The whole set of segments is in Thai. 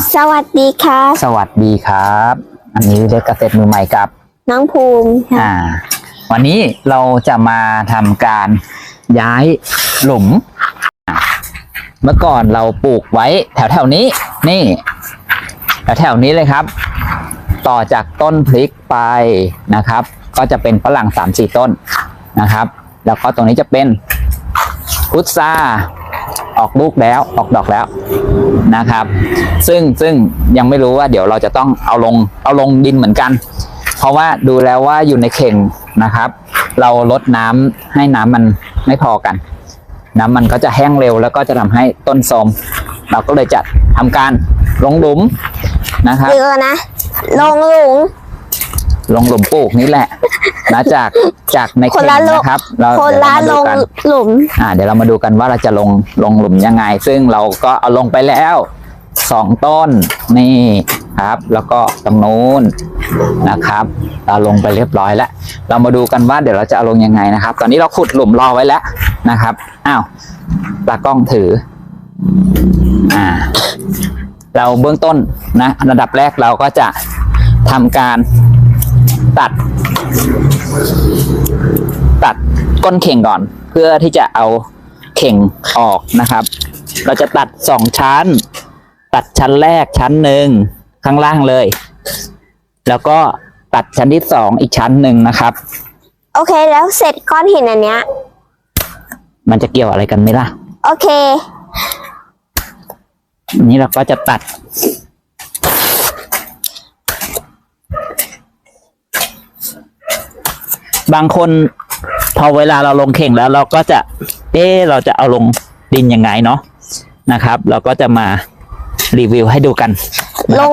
อะสวัสดีค่ะสวัสดีครับ อันนี้เด็กเกษตรมือใหม่กับ น้องภูมิค่ะอ่า วันนี้เราจะมาทำการย้ายหลุมอะเมื่อก่อนเราปลูกไว้แถวแถวๆนี้ นี่แถวแถวๆนี้เลยครับ ต่อจากต้นพริกไปนะครับ ก็จะเป็นฝรั่งสามสี่ต้นนะครับ แล้วก็ตรงนี้จะเป็นพุทรา ออกลูกแล้วออกดอกแล้วนะครับ ซึ่งซึ่งยังไม่รู้ว่าเดี๋ยวเราจะต้องเอาลงเอาลงดินเหมือนกัน เพราะว่าดูแล้วว่าอยู่ในเข่งนะครับ เราลดน้ำให้น้ำมันไม่พอกัน น้ำมันก็จะแห้งเร็วแล้วก็จะทำให้ต้นโทมเราก็เลยจัดทำการลงหลุมนะครับเดียวก่อนนะลงหลุม ลงหลุมปลูกนี่แหละนะจากจากในคนเข่งละลงนะครับ เราคนเดี๋ยวละเรามาลดูงกันหลุมอ่าเดี๋ยวเรามาดูกันว่าเราจะลงลงหลุมยังไง ซึ่งเราก็เอาลงไปแล้วสองต้นนี่ครับ แล้วก็ตรงนู้นนะครับ เราลงไปเรียบร้อยแล้ว เรามาดูกันว่าเดี๋ยวเราจะเอาลงยังไงนะครับ ตอนนี้เราขุดหลุมรอไว้แล้วนะครับอ้าวตากล้องถืออ่าเราเบื้องต้นนะระดับแรกเราก็จะทำการ ตัด ตัดก้นเข่งก่อน เพื่อที่จะเอาเข่งออกนะครับ เราจะตัดสองชั้น ตัดชั้นแรกชั้นหนึ่งข้างล่างเลย แล้วก็ตัดชั้นที่สองอีกชั้นหนึ่งนะครับ โอเคแล้วเสร็จก้อนหินอันเนี้ย มันจะเกี่ยวอะไรกันไหมล่ะ โอเคอันนี้เราก็จะตัด บางคนพอเวลาเราลงเข่งแล้วเราก็จะ เอ๊ะเราจะเอาลงดินยังไงเนาะนะครับ เราก็จะมารีวิวให้ดูกัน ลง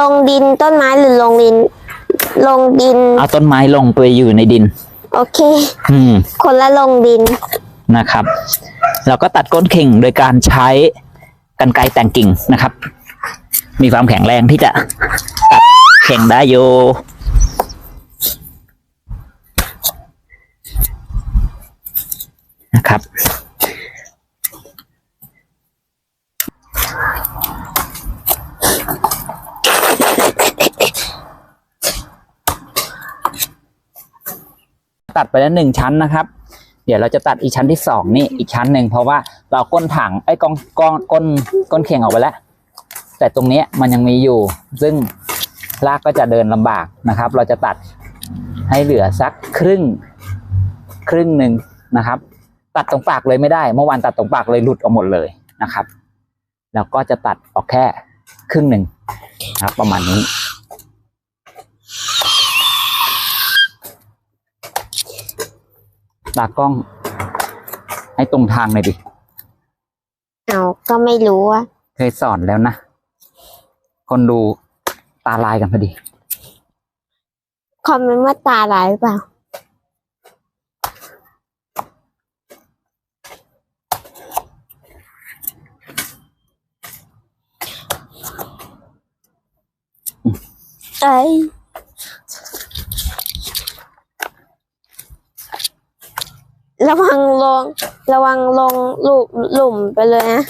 ลงดินต้นไม้หรือลงดิน ลงดิน เอาต้นไม้ลงไปอยู่ในดิน โอเค อืม คนละลงดินนะครับ เราก็ตัดก้นเข่งโดยการใช้กันไกรแต่งกิ่งนะครับ มีความแข็งแรงที่จะตัดเข่งได้อยู่ นะครับตัดไปแล้วหนึ่งชั้นนะครับ เดี๋ยวเราจะตัดอีกชั้นที่สองนี่อีกชั้นหนึ่งเพราะว่าเราก้นถังไอ้กองกองก้นก้นเข่งออกไปแล้ว แต่ตรงนี้มันยังมีอยู่ ซึ่งลากก็จะเดินลำบากนะครับ เราจะตัดให้เหลือสักครึ่งครึ่งหนึ่งนะครับ ตัดตรงปากเลยไม่ได้ เมื่อวานตัดตรงปากเลยหลุดออกหมดเลยนะครับ แล้วก็จะตัดออกแค่ครึ่งหนึ่งนะครับ ประมาณนี้ตากล้อง ให้ตรงทางหน่อยดิ เอาก็ไม่รู้อะเคยสอนแล้วนะ คนดูตาลายกันพอดี คอมเมนต์ว่าตาลายหรือเปล่า ไอ้ยระวังลง ระวังลงหลุมหลุมไปเลยนะ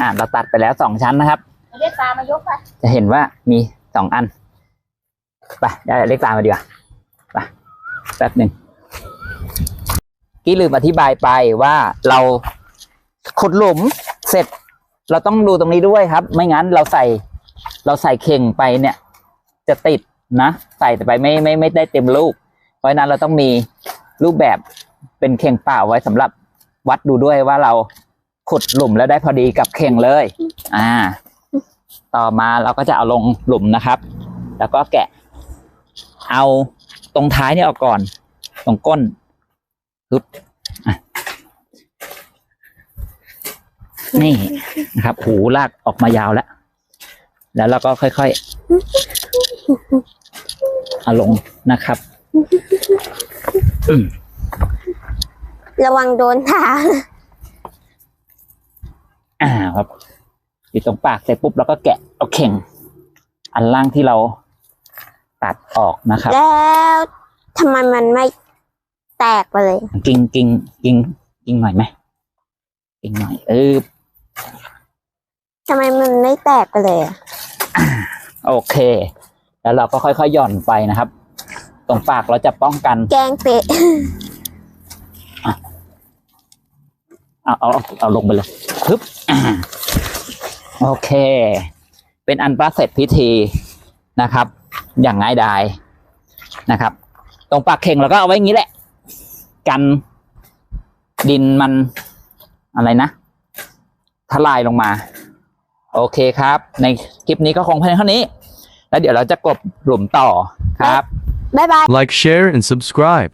อ่าเราตัดไปแล้วสองชั้นนะครับ เรียกตามายกไปจะเห็นว่ามีสองอันไปได้เลขตามมาดีกว่าไปแป๊บหนึ่งกี้ลืมอธิบายไปว่าเราขุดหลุมเสร็จ เราต้องดูตรงนี้ด้วยครับ ไม่งั้นเราใส่ เราใส่เข่งไปเนี่ย จะติดนะ ใส่ไปไม่ไม่ไม่ได้เต็มลูก เพราะฉะนั้นเราต้องมีรูปแบบเป็นเข่งเปล่าไว้สำหรับวัดดูด้วยว่าเราขุดหลุมแล้วได้พอดีกับเข่งเลย อ่า ต่อมาเราก็จะเอาลงหลุมนะครับ แล้วก็แกะ เอาตรงท้ายเนี่ยออกก่อน ตรงก้นปึ๊บอะนี่นะครับหูลากออกมายาวแล้ว แล้วเราก็ค่อยๆเอาลงนะครับอืมระวังโดนเท้านะครับ ปิดตรงปากเสร็จปุ๊บเราก็แกะเอาเข่ง อันล่างที่เราตัดออกนะครับ แล้วทำไมมันไม่แตกไปเลย กิ้งกิ้งกิ้งกิ้งหน่อยไหมกิ้งหน่อยเออทำไมมันไม่แตกไปเลยอะโอเค แล้วเราก็ค่อยๆหย่อนไปนะครับ ตรงปากเราจะป้องกันแกงเป๊ะเอาเอาเอาเอาลงไปเลยปึ๊บอ่า โอเค เป็นอันประเสร็จพิธีนะครับ อย่างง่ายดายนะครับ ตรงปากเข่งเราก็เอาไว้อย่างนี้แหละ กันดินมันอะไรนะทลายลงมา โอเคครับ ในคลิปนี้ก็คงเพียงเท่านี้ แล้วเดี๋ยวเราจะกลบหลุมต่อครับ บ๊ายบาย Like, share, and subscribe.